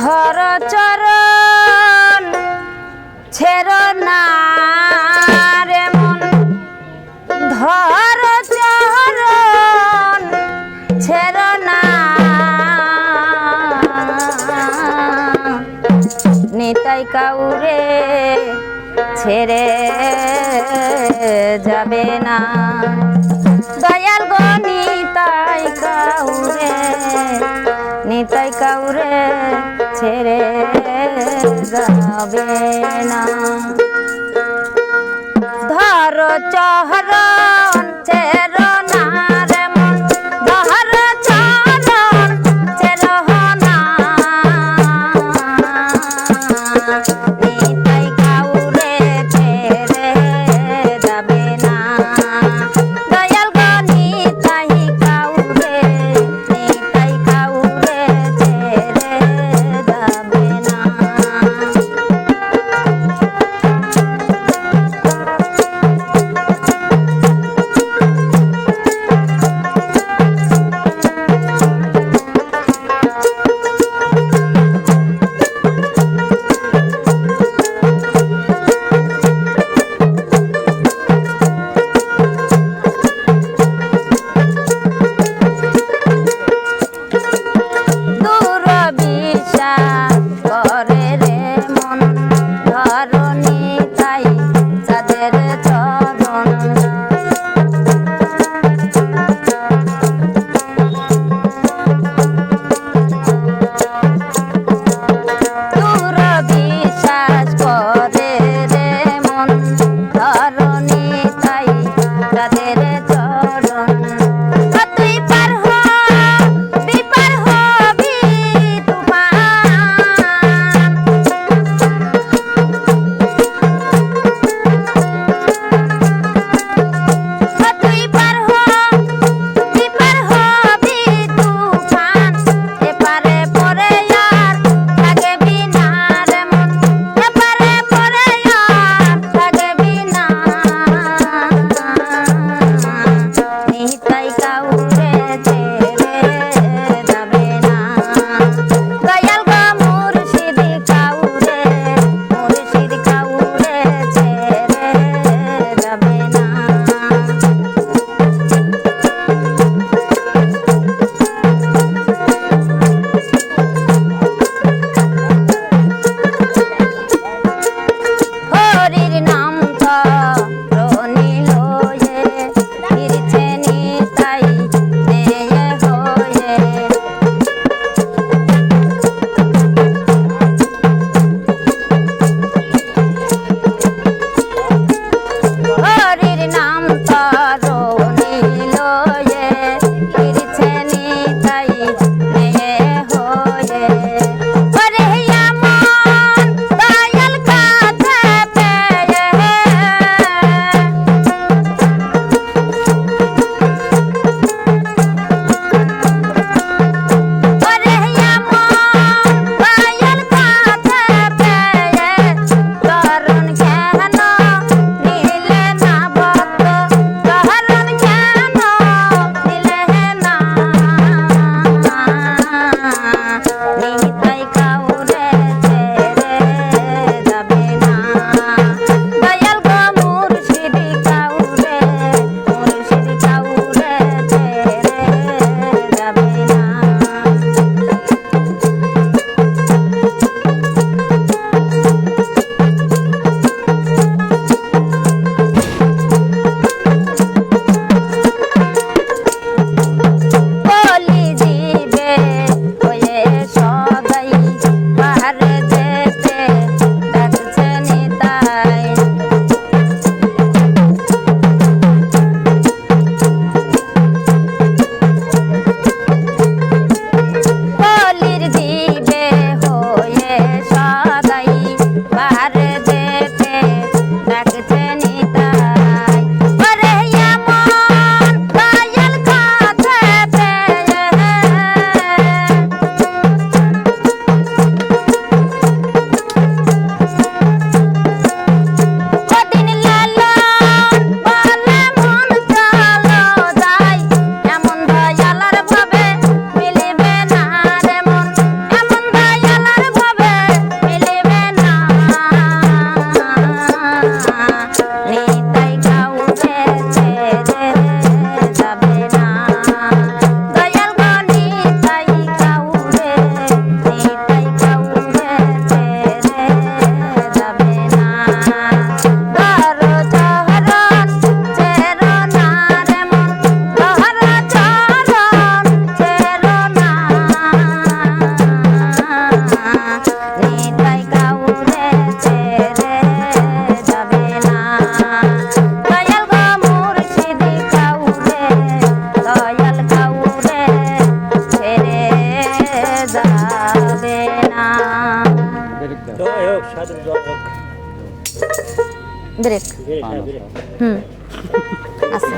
ধর চরণ, ছেড় না রে মন। ধর চরণ, ছেড় না। নিতাই কাউরে ছেড়ে যাবে না। যাবে না ধর চহরণ ভাই রাধে রে Bye. ব্রেক বেশ, হ্যাঁ, বেশ। হুম আচ্ছা